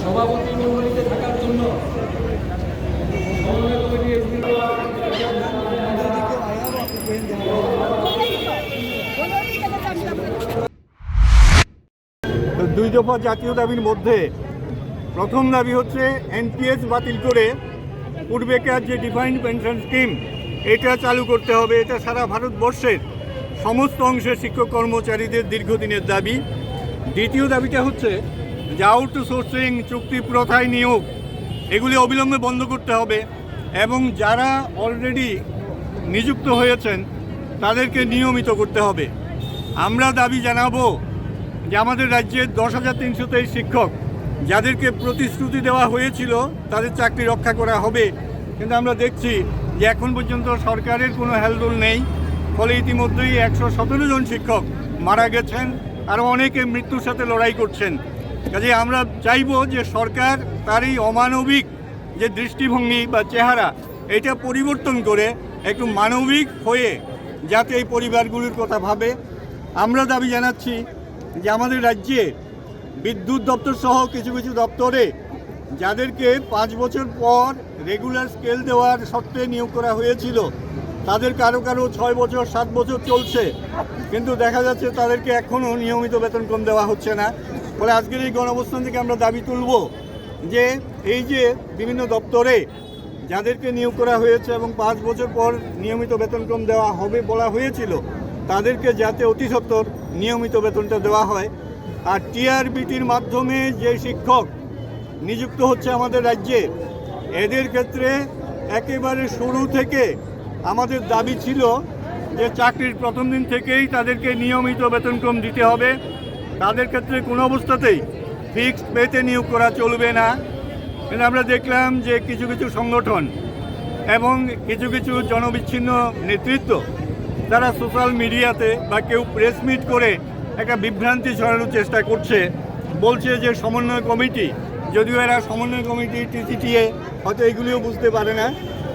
সভাপতি মন্ডলীতে থাকার জন্য সমন্বয় কমিটি দুই দফা জাতীয় দাবির মধ্যে প্রথম দাবি হচ্ছে এনপিএস বাতিল করে পূর্বেকার যে ডিফাইন্ড পেনশন স্কিম, এটা চালু করতে হবে। এটা সারা ভারতবর্ষের সমস্ত অংশের শিক্ষক কর্মচারীদের দীর্ঘদিনের দাবি। দ্বিতীয় দাবিটা হচ্ছে যে আউট সোর্সিং, চুক্তি প্রথায় নিয়োগ, এগুলি অবিলম্বে বন্ধ করতে হবে এবং যারা অলরেডি নিযুক্ত হয়েছেন, তাদেরকে নিয়মিত করতে হবে। আমরা দাবি জানাব যে আমাদের রাজ্যের দশ হাজার তিনশো তেইশ শিক্ষক যাদেরকে প্রতিশ্রুতি দেওয়া হয়েছিল, তাদের চাকরি রক্ষা করা হবে। কিন্তু আমরা দেখছি যে এখন পর্যন্ত সরকারের কোনো হেলদোল নেই। ফলে ইতিমধ্যেই একশো সতেরো জন শিক্ষক মারা গেছেন আরও অনেকে মৃত্যুর সাথে লড়াই করছেন। কাজে আমরা চাইব যে সরকার তার এই অমানবিক যে দৃষ্টিভঙ্গি বা চেহারা, এটা পরিবর্তন করে একটু মানবিক হয়ে যাতে এই পরিবারগুলির কথা ভাবে। আমরা দাবি জানাচ্ছি যে আমাদের রাজ্যে বিদ্যুৎ দপ্তর সহ কিছু কিছু দপ্তরে যাদেরকে পাঁচ বছর পর রেগুলার স্কেল দেওয়ার সত্ত্বে নিয়োগ করা হয়েছিল, তাদের কারও কারও ছয় বছর, সাত বছর চলছে। কিন্তু দেখা যাচ্ছে তাদেরকে এখনও নিয়মিত বেতন কম দেওয়া হচ্ছে না। ফলে আজকের এই গণঅবস্থান থেকে আমরা দাবি তুলব যে এই যে বিভিন্ন দপ্তরে যাদেরকে নিয়োগ করা হয়েছে এবং পাঁচ বছর পর নিয়মিত বেতন কম দেওয়া হবে বলা হয়েছিল তাদেরকে যাতে অতি সত্বর নিয়মিত বেতনটা দেওয়া হয়। আর টিআরবিটির মাধ্যমে যে শিক্ষক নিযুক্ত হচ্ছে আমাদের রাজ্যে, এদের ক্ষেত্রে একেবারে শুরু থেকে আমাদের দাবি ছিল যে চাকরির প্রথম দিন থেকেই তাদেরকে নিয়মিত বেতনক্রম দিতে হবে। তাদের ক্ষেত্রে কোনো অবস্থাতেই ফিক্সড পেতে নিয়োগ করা চলবে না। কিন্তু আমরা দেখলাম যে কিছু কিছু সংগঠন এবং কিছু কিছু জনবিচ্ছিন্ন নেতৃত্ব তারা সোশ্যাল মিডিয়াতে বা কেউ প্রেস মিট করে একটা বিভ্রান্তি ছড়ানোর চেষ্টা করছে, বলছে যে সমন্বয় কমিটি, যদিও এরা সমন্বয় কমিটি টিজিটিএ, হয়তো এগুলিও বুঝতে পারে না।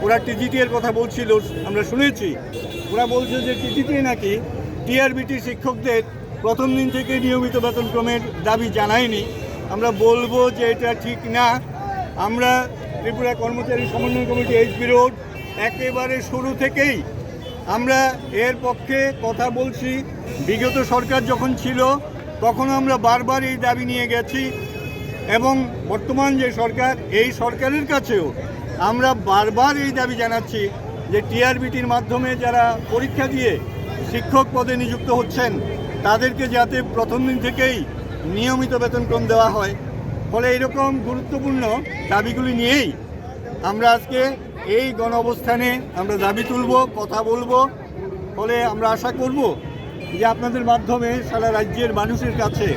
ওরা টিজিটি এর কথা বলছিল, আমরা শুনেছি। ওরা বলছে যে টিজিটি নাকি টিআরবিটি শিক্ষকদের প্রথম দিন থেকে নিয়মিত বেতনক্রমের দাবি জানায়নি। আমরা বলব যে এটা ঠিক না। আমরা ত্রিপুরা কর্মচারী সমন্বয় কমিটি এইচবি রোড একেবারে শুরু থেকেই আমরা এর পক্ষে কথা বলছি। বিগত সরকার যখন ছিল, তখন আমরা বারবার এই দাবি নিয়ে গেছি এবং বর্তমান যে সরকার, এই সরকারের কাছেও আমরা বারবার এই দাবি জানাচ্ছি যে টিআরবিটির মাধ্যমে যারা পরীক্ষা দিয়ে শিক্ষক পদে নিযুক্ত হচ্ছেন, তাদেরকে যাতে প্রথম দিন থেকেই নিয়মিত বেতনক্রম দেওয়া হয়। ফলে এরকম গুরুত্বপূর্ণ দাবিগুলি নিয়েই আমরা আজকে এই গণ অবস্থানে আমরা দাবি তুলব, কথা বলব। ফলে আমরা আশা করব যে আপনাদের মাধ্যমে সারা রাজ্যের মানুষের কাছে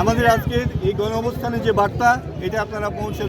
আমাদের আজকের এই গণ অবস্থানের যে বার্তা, এটা আপনারা পৌঁছে